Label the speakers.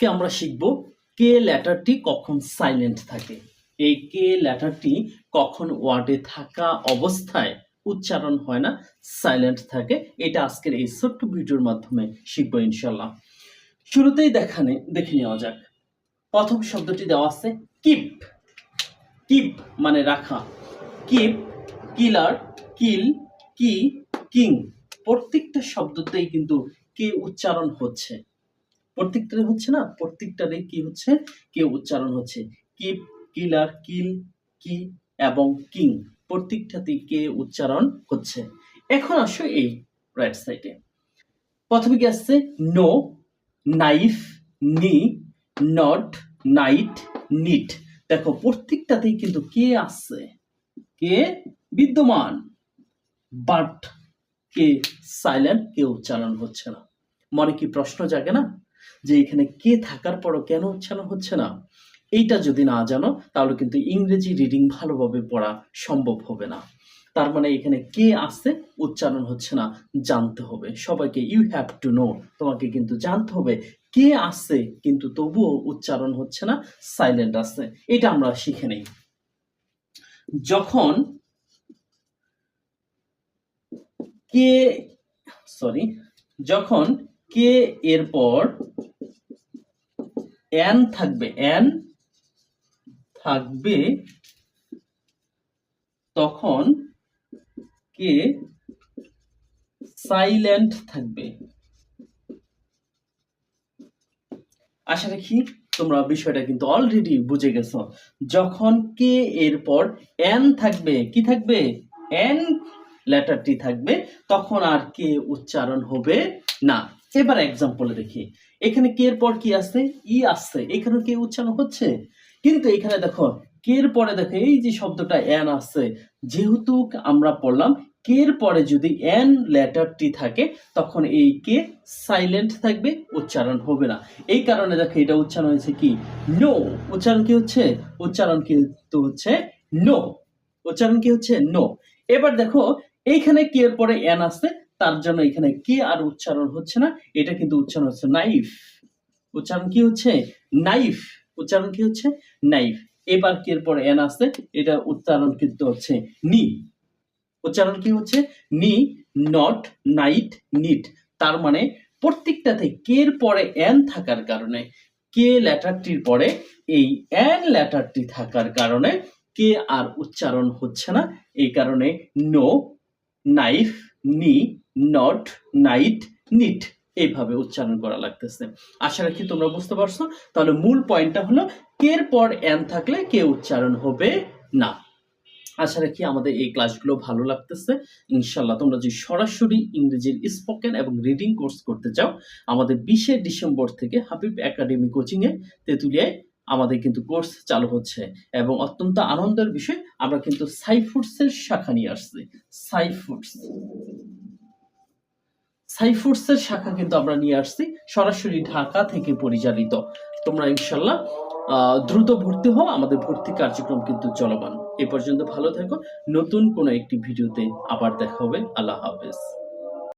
Speaker 1: আজকে আমরা শিখব কে লেটারটি কখন সাইলেন্ট থাকে। এই কে লেটারটি কখন ওয়ার্ডে থাকা অবস্থায় উচ্চারণ হয় না সাইলেন্ট থাকে, এটা আজকের এই ছোট্ট ভিডিওর মাধ্যমে শিখব ইনশাল্লাহ শুরুতেই দেখানে দেখে নেওয়া যাক। প্রথম শব্দটি দেওয়া আছে কিপ কিপ মানে রাখা। কিপ কিলার কিল কি কিং প্রত্যেকটা শব্দতেই কিন্তু কে উচ্চারণ হচ্ছে। প্রত্যেকটারে হচ্ছে না? প্রত্যেকটারে কি হচ্ছে? কে উচ্চারণ হচ্ছে? কিপ কিলার, কিল, কি এবং কিং প্রত্যেকটাতেই কে উচ্চারণ হচ্ছে। এখন আসো এই রাইট সাইডে প্রথমে কি আসছে? No, knife, knee, knot, knight, knit. দেখো, প্রত্যেকটাতেই কিন্তু কে আসছে? কে বিদ্যমান। বাট কে সাইলেন্ট কে উচ্চারণ হচ্ছে না। মনে কি প্রশ্ন জাগে না? যে এখানে কে থাকার পরও কেন উচ্চারণ হচ্ছে না? এইটা যদি না জানো, তাহলে কিন্তু ইংরেজি রিডিং ভালোভাবে পড়া সম্ভব হবে না। তার মানে এখানে কে আসছে উচ্চারণ হচ্ছে না, জানতে হবে। সবাইকে ইউ হ্যাভ টু নো তোমাকে কিন্তু জানতে হবে কে আসছে কিন্তু তবুও উচ্চারণ হচ্ছে না সাইলেন্ট আসছে এটা আমরা শিখে নেই। যখন কে সরি যখন কে এর পর এন থাকবে? এন থাকবে তখন কে সাইলেন্ট থাকবে? আশা রাখি তোমরা বিষয়টা কিন্তু অলরেডি বুঝে গেছো। যখন কে এর পর এন থাকবে, কি থাকবে? এন লেটারটি থাকবে, তখন আর কে উচ্চারণ হবে না। এবার এক্সাম্পলে দেখি। এখানে কে এর পর কি আসছে? ই আসছে। এখানে কে উচ্চারণ হচ্ছে? কিন্তু এখানে দেখো কে এর পরে দেখো, এই যে শব্দটা এন আছে যেহেতু আমরা পড়লাম কে এর পরে যদি এন লেটারটি থাকে, তখন এই কে সাইলেন্ট থাকবে, উচ্চারণ হবে না। এই কারণে দেখো, এটা উচ্চারণ হয়েছে কি? নো উচ্চারণ কি হচ্ছে? উচ্চারণ কিন্তু হচ্ছে নো উচ্চারণ কি হচ্ছে? নো এবার দেখো, এইখানে কে এর পরে এন আছে তার জন্য এখানে কে আর উচ্চারণ হচ্ছে না? এটা কিন্তু উচ্চারণ হচ্ছে নাইফ। উচ্চারণ কি হচ্ছে? নাইফ। উচ্চারণ কি হচ্ছে? নাইফ। এবার কে এর পরে এন আছে এটা উচ্চারণ কিন্তু হচ্ছে নি। উচ্চারণ কি হচ্ছে? নি নট নাইট নিট তার মানে প্রত্যেকটাতে কে এর পরে এন থাকার কারণে, কে লেটারটির পরে এই এন লেটারটি থাকার কারণে কে আর উচ্চারণ হচ্ছে না। এই কারণে no knife knee knot knight knit এইভাবে উচ্চারণ করা লাগতেছে। আশা রাখি তোমরা বুঝতে পারছ। তাহলে মূল পয়েন্টটা হলো, কের পর এন থাকলে কে উচ্চারণ হবে না। আশা রাখি আমাদের এই ক্লাসগুলো ভালো লাগতেছে। ইনশাল্লাহ তোমরা যদি সরাসরি ইংরেজির স্পোকেন এবং রিডিং কোর্স করতে চাও, আমাদের বিশে ডিসেম্বর থেকে হাবিব একাডেমি কোচিংয়ে তেঁতুলিয়ায় আমাদের কিন্তু কোর্স চালু হচ্ছে এবং অত্যন্ত আনন্দের বিষয়, আমরা কিন্তু সাইফুডসের শাখা নিয়ে আসছি। সাইফুডস সাইফুডসের শাখা কিন্তু আমরা নিয়ে আসছি, সরাসরি ঢাকা থেকে পরিচালিত। তোমরা ইনশাল্লাহ দ্রুত ভর্তি হও, আমাদের ভর্তি কার্যক্রম কিন্তু চলমান। এ পর্যন্ত ভালো থাকো, নতুন কোনো একটি ভিডিওতে আবার দেখা হবে। আল্লাহ হাফেজ।